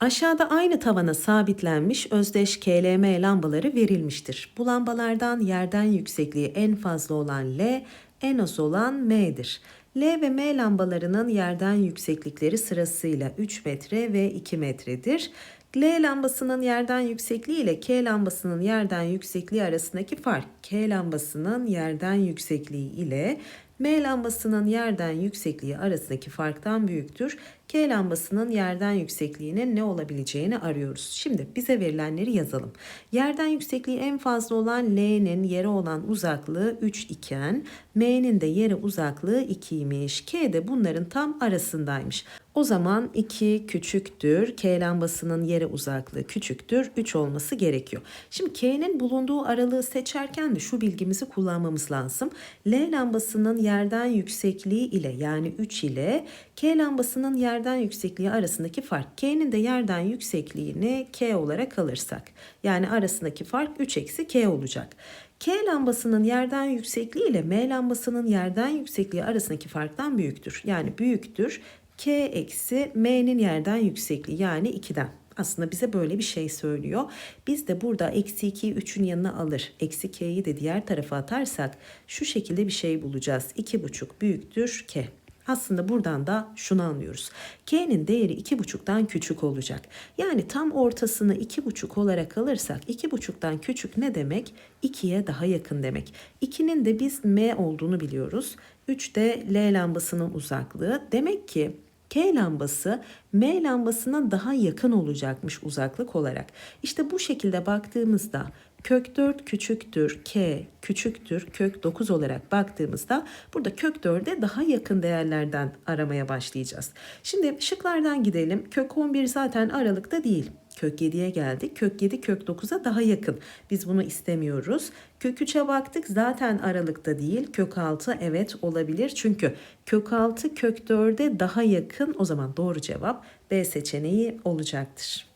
Aşağıda aynı tavana sabitlenmiş özdeş KLM lambaları verilmiştir. Bu lambalardan yerden yüksekliği en fazla olan L, en az olan M'dir. L ve M lambalarının yerden yükseklikleri sırasıyla 3 metre ve 2 metredir. L lambasının yerden yüksekliği ile K lambasının yerden yüksekliği arasındaki fark, K lambasının yerden yüksekliği ile M lambasının yerden yüksekliği arasındaki farktan büyüktür. K lambasının yerden yüksekliğinin ne olabileceğini arıyoruz. Şimdi bize verilenleri yazalım. Yerden yüksekliği en fazla olan L'nin yere olan uzaklığı 3 iken M'nin de yere uzaklığı 2'ymiş. K de bunların tam arasındaymış. O zaman 2 küçüktür. K lambasının yere uzaklığı küçüktür. 3 olması gerekiyor. Şimdi K'nin bulunduğu aralığı seçerken de şu bilgimizi kullanmamız lazım. L lambasının yerden yüksekliği ile yani 3 ile K lambasının yerden yüksekliği arasındaki fark. K'nin de yerden yüksekliğini K olarak alırsak. Yani arasındaki fark 3 eksi K olacak. K lambasının yerden yüksekliği ile M lambasının yerden yüksekliği arasındaki farktan büyüktür. Yani büyüktür K eksi M'nin yerden yüksekliği yani 2'den. Aslında bize böyle bir şey söylüyor. Biz de burada eksi 2'yi 3'ün yanına alır. Eksi K'yi de diğer tarafa atarsak şu şekilde bir şey bulacağız. 2,5 büyüktür K. Aslında buradan da şunu anlıyoruz. K'nin değeri 2,5'tan küçük olacak. Yani tam ortasını 2,5 olarak alırsak 2,5'tan küçük ne demek? 2'ye daha yakın demek. 2'nin de biz M olduğunu biliyoruz. 3 de L lambasının uzaklığı. Demek ki K lambası M lambasına daha yakın olacakmış uzaklık olarak. İşte bu şekilde baktığımızda kök 4 küçüktür K küçüktür kök 9 olarak baktığımızda burada kök 4'e daha yakın değerlerden aramaya başlayacağız. Şimdi şıklardan gidelim. Kök 11 zaten aralıkta değil. Kök 7'ye geldik. Kök 7 kök 9'a daha yakın. Biz bunu istemiyoruz. Kök 3'e baktık zaten aralıkta değil. Kök 6 evet olabilir. Çünkü kök 6 kök 4'e daha yakın. O zaman doğru cevap B seçeneği olacaktır.